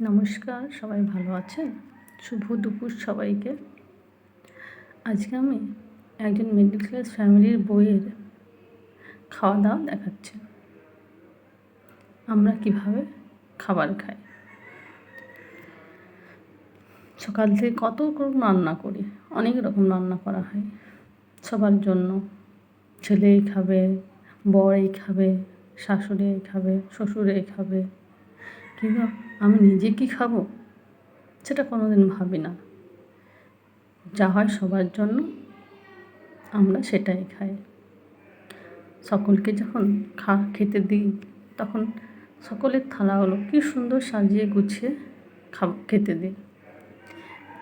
নমস্কার, সবাই ভালো আছেন? শুভ দুপুর সবাইকে। আজকে আমি একজন মিডল ক্লাস ফ্যামিলির বইয়ের খাওয়া দাওয়া দেখাচ্ছি। আমরা কীভাবে খাবার খাই? সকাল থেকে কত রকম রান্না করি? অনেক রকম রান্না করা হয়। সবার জন্য। ছেলেই খাবে বর এই খাবে শাশুড়ি খাবে শ্বশুর খাবে। কিন্তু আমি নিজে কি খাব? সেটা কোনো দিন ভাবি না। যা হয় সবার জন্য, আমরা সেটাই খাই। সকলকে যখন খা, খেতে দিই, তখন সকলের থালাগুলো কী সুন্দর সাজিয়ে গুছিয়ে খাব, খেতে দিই।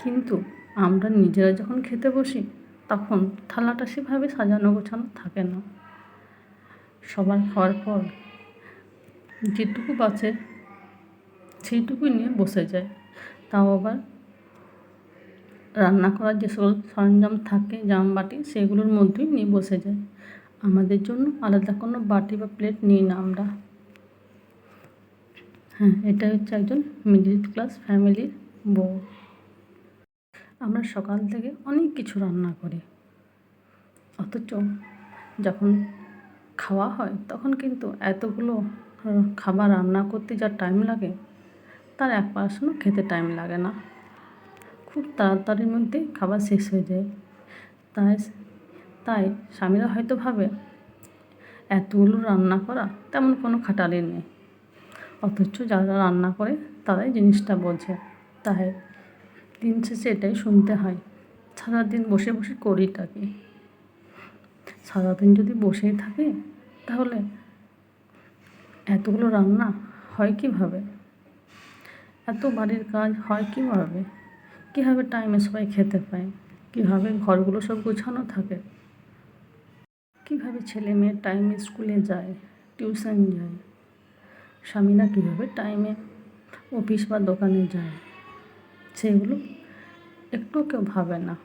কিন্তু আমরা নিজেরা যখন খেতে বসি, তখন থালাটা সেভাবে সাজানো গোছানো থাকে না। সবার খাওয়ার পর যেটুকু বাঁচে সেইটুকুই নিয়ে বসে যায়। তাও আবার রান্না করার যে সকল সরঞ্জাম থাকে, জাম বাটি, সেগুলোর মধ্যেই নিয়ে বসে যায়। আমাদের জন্য আলাদা কোনো বাটি বা প্লেট নিই না আমরা। হ্যাঁ এটা হচ্ছে একজন মিডিল ক্লাস ফ্যামিলির বউ। আমরা সকাল থেকে অনেক কিছু রান্না করি। অথচ যখন খাওয়া হয়, তখন কিন্তু এতগুলো খাবার রান্না করতে যা টাইম লাগে তার এক পার্সেন্টও খেতে টাইম লাগে না। খুব তাড়াতাড়ির মধ্যে খাবার শেষ হয়ে যায়। তাই তাই স্বামীরা হয়তো ভাবে এতগুলো রান্না করা, তেমন কোনো খাটালি নেই। অথচ যারা রান্না করে, তারাই জিনিসটা বোঝে। তাই দিন শেষে এটাই শুনতে হয়, সারাদিন বসে বসে করিটা কি? সারাদিন যদি বসেই থাকে, তাহলে এতগুলো রান্না হয় কীভাবে? এত বাড়ির কাজ হয় কীভাবে? কীভাবে টাইমে সবাই খেতে পায়? কীভাবে ঘরগুলো সব গোছানো থাকে? কীভাবে ছেলে মেয়ে টাইমে স্কুলে যায় টিউশন যায়? স্বামীরা কীভাবে টাইমে অফিস বা দোকানে যায়? সেগুলো একটু কেউ ভাবে না।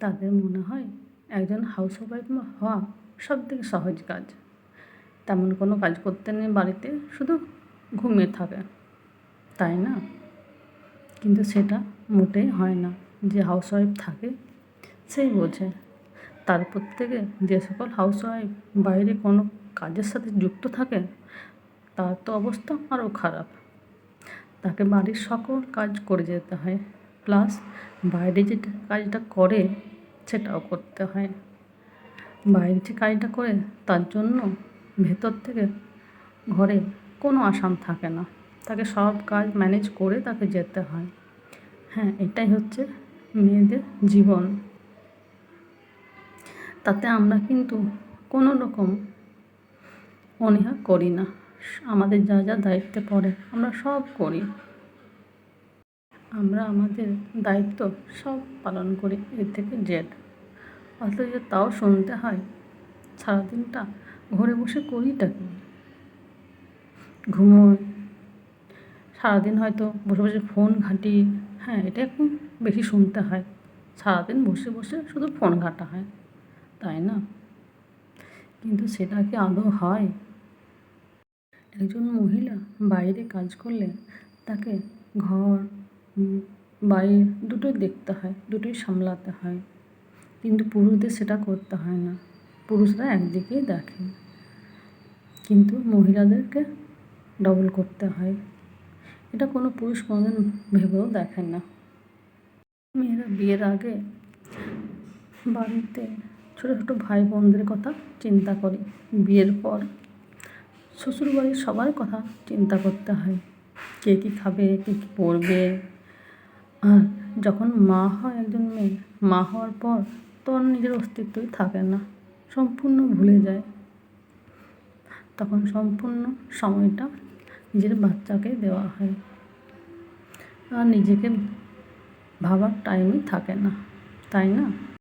তাদের মনে হয় একজন হাউস ওয়াইফ হওয়া সব থেকে সহজ কাজ। তেমন কোনো কাজ করতে নেই বাড়িতে, শুধু ঘুমিয়ে থাকে। তাই না? কিন্তু সেটা মোটেই হয় না। যে হাউসওয়াইফ থাকে, সেই বোঝে। তারপর থেকে যে সকল হাউসওয়াইফ বাইরে কোনো কাজের সাথে যুক্ত থাকে, তার তো অবস্থা আরও খারাপ। তাকে বাড়ির সকল কাজ করে যেতে হয়। প্লাস বাইরে যে কাজটা করে, সেটাও করতে হয়। বাইরে যে কাজটা করে, তার জন্য ভেতর থেকে ঘরে কোনো আসাম থাকে না। তাকে সব কাজ ম্যানেজ করে তাকে যেতে হয়। হ্যাঁ এটাই হচ্ছে মেয়েদের জীবন। তাতে আমরা কিন্তু কোনো রকম অনীহা করি না। আমাদের যা যা দায়িত্বে পড়ে, আমরা সব করি। আমরা আমাদের দায়িত্ব সব পালন করি, এ থেকে জেড। অথচ তাও শুনতে হয়, সারাদিনটা ঘরে বসে করিটা কি? ঘুমোয় সারাদিন হয়তো বসে বসে ফোন ঘাঁটি হ্যাঁ এটা একটু বেশি শুনতে হয়। সারাদিন বসে বসে শুধু ফোন ঘাঁটা হয়, তাই না? কিন্তু সেটা কি আদৌ হয়? একজন মহিলা বাইরে কাজ করলে তাকে ঘর বাড়ি দুটোই দেখতে হয়, দুটোই সামলাতে হয়। কিন্তু পুরুষদের সেটা করতে হয় না। পুরুষরা একদিকেই দেখে। কিন্তু মহিলাদেরকে ডবল করতে হয়। এটা কোনো পুরুষ কোনোদিন ভেবেও দেখেন না। মেয়েরা বিয়ের আগে বাড়িতে ছোটো ছোটো ভাই বোনদের কথা চিন্তা করে। বিয়ের পর শ্বশুরবাড়ির সবার কথা চিন্তা করতে হয়। কে কী খাবে, কে কী পরবে। আর যখন মা হয় একজন মেয়ে, মা হওয়ার পর তখন নিজের অস্তিত্বই থাকে না। সম্পূর্ণ ভুলে যায়। তখন সম্পূর্ণ সময়টা নিজের বাচ্চাকে দেওয়া হয়। আর নিজেকে ভাবার টাইমই থাকে না তাই না?